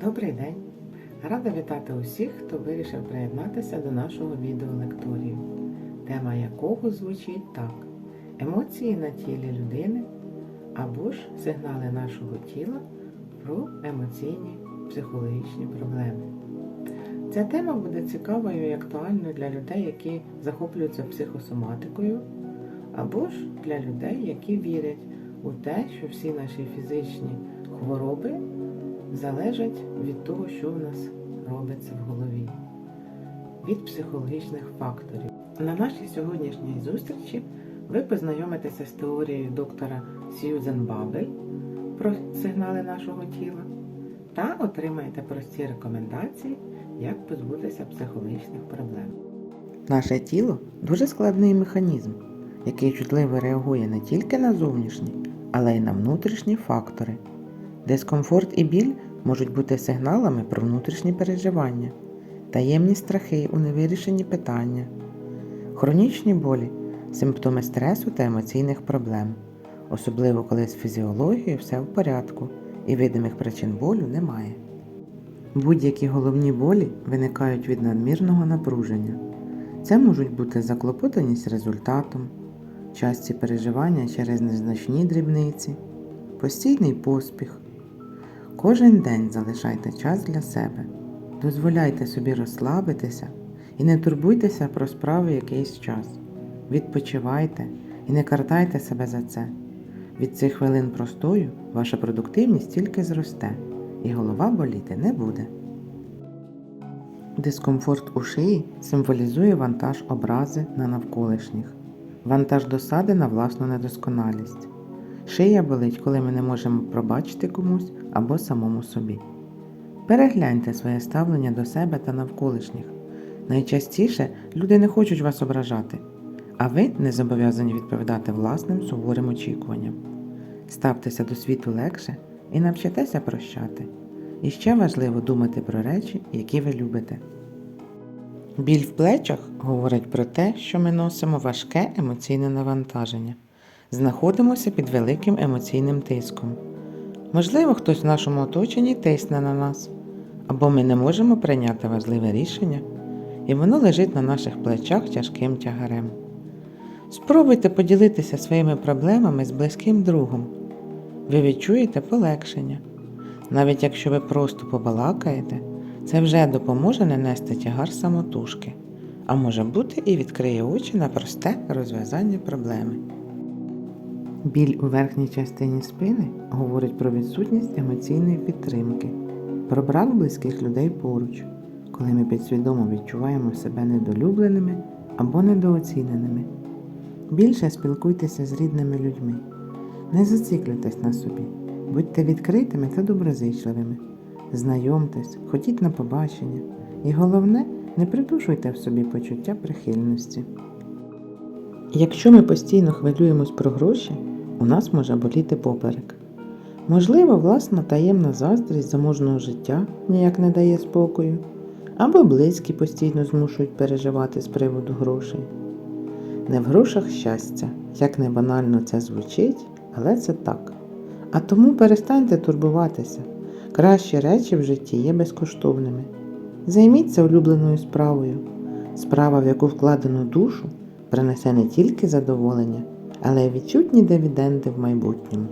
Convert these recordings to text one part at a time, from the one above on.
Добрий день! Рада вітати усіх, хто вирішив приєднатися до нашого відеолекторію, тема якого звучить так: емоції на тілі людини або ж сигнали нашого тіла про емоційні психологічні проблеми. Ця тема буде цікавою і актуальною для людей, які захоплюються психосоматикою, або ж для людей, які вірять у те, що всі наші фізичні хвороби залежать від того, що в нас робиться в голові, від психологічних факторів. На нашій сьогоднішній зустрічі ви познайомитеся з теорією доктора Сьюзен Бабель про сигнали нашого тіла та отримаєте прості рекомендації, як позбутися психологічних проблем. Наше тіло дуже складний механізм, який чутливо реагує не тільки на зовнішні, але й на внутрішні фактори. Дискомфорт і біль можуть бути сигналами про внутрішні переживання, таємні страхи у невирішені питання, хронічні болі, симптоми стресу та емоційних проблем, особливо коли з фізіологією все в порядку і видимих причин болю немає. Будь-які головні болі виникають від надмірного напруження. Це можуть бути заклопотаність результатом, часті переживання через незначні дрібниці, постійний поспіх. Кожен день залишайте час для себе, дозволяйте собі розслабитися і не турбуйтеся про справи якийсь час. Відпочивайте і не картайте себе за це. Від цих хвилин простою ваша продуктивність тільки зросте, і голова боліти не буде. Дискомфорт у шиї символізує вантаж образи на навколишніх, вантаж досади на власну недосконалість. Шия болить, коли ми не можемо пробачити комусь або самому собі. Перегляньте своє ставлення до себе та навколишніх. Найчастіше люди не хочуть вас ображати, а ви не зобов'язані відповідати власним суворим очікуванням. Ставтеся до світу легше і навчитеся прощати. І ще важливо думати про речі, які ви любите. Біль в плечах говорить про те, що ми носимо важке емоційне навантаження, знаходимося під великим емоційним тиском. Можливо, хтось в нашому оточенні тисне на нас, або ми не можемо прийняти важливе рішення, і воно лежить на наших плечах тяжким тягарем. Спробуйте поділитися своїми проблемами з близьким другом. Ви відчуєте полегшення. Навіть якщо ви просто побалакаєте, це вже допоможе не нести тягар самотужки, а може бути і відкриє очі на просте розв'язання проблеми. Біль у верхній частині спини говорить про відсутність емоційної підтримки, про брак близьких людей поруч, коли ми підсвідомо відчуваємо себе недолюбленими або недооціненими. Більше спілкуйтеся з рідними людьми. Не зациклюйтесь на собі, будьте відкритими та доброзичливими. Знайомтесь, ходіть на побачення, і головне, не придушуйте в собі почуття прихильності. Якщо ми постійно хвилюємось про гроші, у нас може боліти поперек. Можливо, власна таємна заздрість заможного життя ніяк не дає спокою, або близькі постійно змушують переживати з приводу грошей. Не в грошах щастя, як не банально це звучить, але це так. А тому перестаньте турбуватися. Кращі речі в житті є безкоштовними. Займіться улюбленою справою. Справа, в яку вкладено душу, принесе не тільки задоволення, але відчутні дивіденди в майбутньому.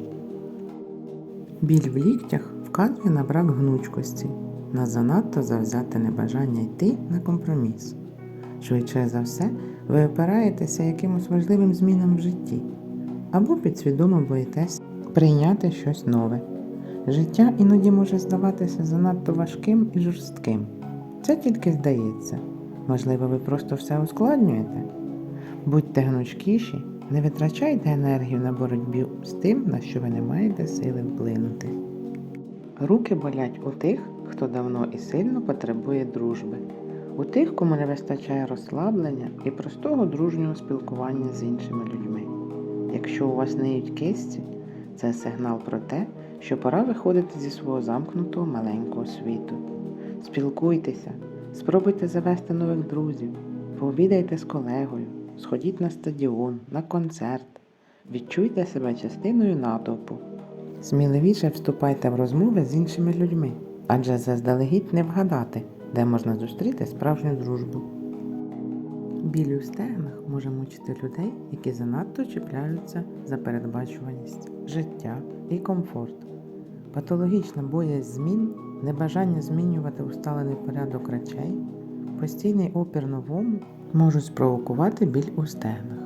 Біль в ліктях вказує на брак гнучкості, на занадто завзяте небажання йти на компроміс. Швидше за все, ви опираєтеся якимось важливим змінам в житті або підсвідомо боїтесь прийняти щось нове. Життя іноді може здаватися занадто важким і жорстким. Це тільки здається. Можливо, ви просто все ускладнюєте. Будьте гнучкіші, не витрачайте енергію на боротьбу з тим, на що ви не маєте сили вплинути. Руки болять у тих, хто давно і сильно потребує дружби, у тих, кому не вистачає розслаблення і простого дружнього спілкування з іншими людьми. Якщо у вас ниють кисті, це сигнал про те, що пора виходити зі свого замкнутого маленького світу. Спілкуйтеся, спробуйте завести нових друзів, пообідайте з колегою, сходіть на стадіон, на концерт, відчуйте себе частиною натовпу. Сміливіше вступайте в розмови з іншими людьми. адже заздалегідь не вгадати, де можна зустріти справжню дружбу. Біль у стегнах може мучити людей, які занадто чіпляються за передбачуваність, життя і комфорт. Патологічна боязнь змін, небажання змінювати усталений порядок речей, постійний опір новому можуть спровокувати біль у стегнах.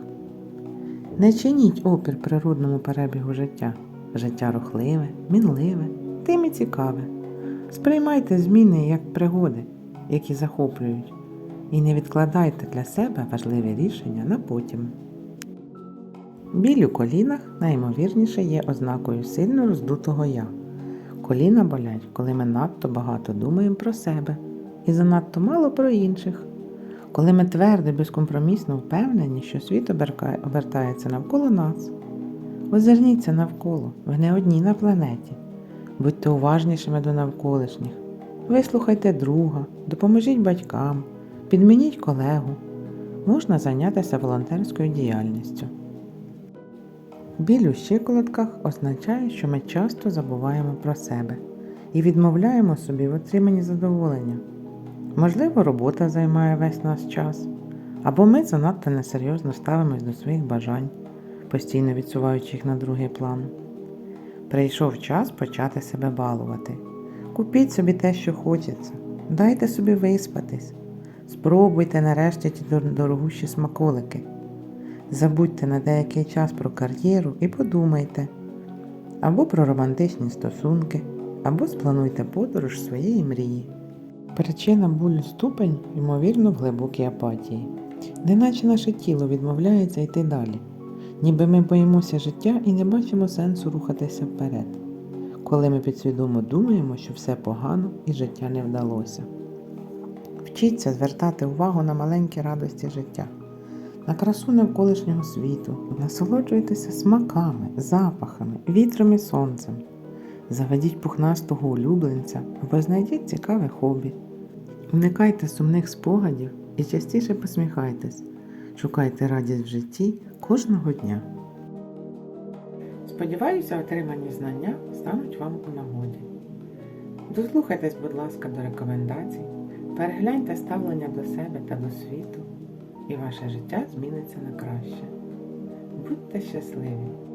Не чиніть опір природному перебігу життя. Життя рухливе, мінливе, тим і цікаве. Сприймайте зміни як пригоди, які захоплюють, і не відкладайте для себе важливі рішення на потім. Біль у колінах найімовірніше є ознакою сильно роздутого я. Коліна болять, коли ми надто багато думаємо про себе і занадто мало про інших. Коли ми твердо безкомпромісно впевнені, що світ обертається навколо нас. Озирніться навколо, ви не одні на планеті. Будьте уважнішими до навколишніх. Вислухайте друга, допоможіть батькам, підмініть колегу. Можна зайнятися волонтерською діяльністю. Біль у щиколотках означає, що ми часто забуваємо про себе і відмовляємо собі в отриманні задоволення. Можливо, робота займає весь наш час, або ми занадто несерйозно ставимось до своїх бажань, постійно відсуваючи їх на другий план. Прийшов час почати себе балувати. Купіть собі те, що хочеться, дайте собі виспатись, спробуйте нарешті ті дорогущі смаколики. Забудьте на деякий час про кар'єру і подумайте або про романтичні стосунки, або сплануйте подорож своєї мрії. Причина болю ступень, ймовірно, в глибокій апатії, неначе наше тіло відмовляється йти далі, ніби ми боїмося життя і не бачимо сенсу рухатися вперед, коли ми підсвідомо думаємо, що все погано і життя не вдалося. Вчіться звертати увагу на маленькі радості життя, на красу навколишнього світу, насолоджуйтеся смаками, запахами, вітром і сонцем. Заведіть пухнастого улюбленця або знайдіть цікаве хобі. Уникайте сумних спогадів і частіше посміхайтесь. Шукайте радість в житті кожного дня. Сподіваюся, отримані знання стануть вам у нагоді. Дослухайтесь, будь ласка, до рекомендацій, перегляньте ставлення до себе та до світу, і ваше життя зміниться на краще. Будьте щасливі!